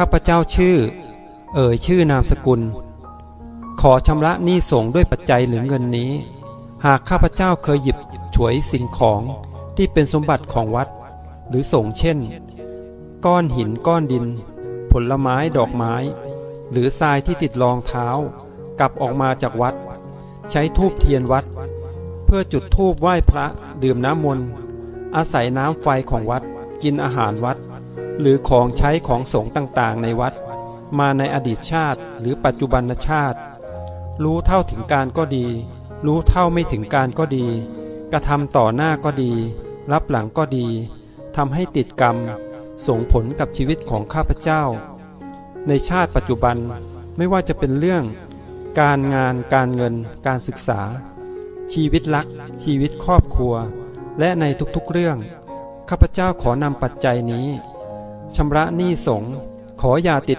ข้าพเจ้าชื่อ เอ่ยชื่อนามสกุล ขอชำระหนี้สงด้วยปัจจัยหรือเงินนี้ หากข้าพเจ้าเคยหยิบฉวยสิ่งของที่เป็นสมบัติของวัด หรือสงเช่น ก้อนหินก้อนดิน ผลไม้ดอกไม้ หรือทรายที่ติดรองเท้า กลับออกมาจากวัด ใช้ทูบเทียนวัด เพื่อจุดธูปไหว้พระดื่มน้ำมนต์อาศัยน้ำไฟของวัดกินอาหารวัด หรือของใช้ของสงฆ์ต่างๆ ในวัด มาในอดีตชาติหรือปัจจุบันชาติ รู้เท่าถึงการก็ดี รู้เท่าไม่ถึงการก็ดี กระทำต่อหน้าก็ดี รับหลังก็ดีทำให้ติดกรรม ส่งผลกับชีวิตของข้าพเจ้า ในชาติปัจจุบันไม่ว่าจะเป็นเรื่อง การงานการเงิน การศึกษา ชีวิตรัก ชีวิตครอบครัว และในทุกๆเรื่อง ข้าพเจ้าขอนำปัจจัยนี้ ชำระหนี้สงขออย่าติด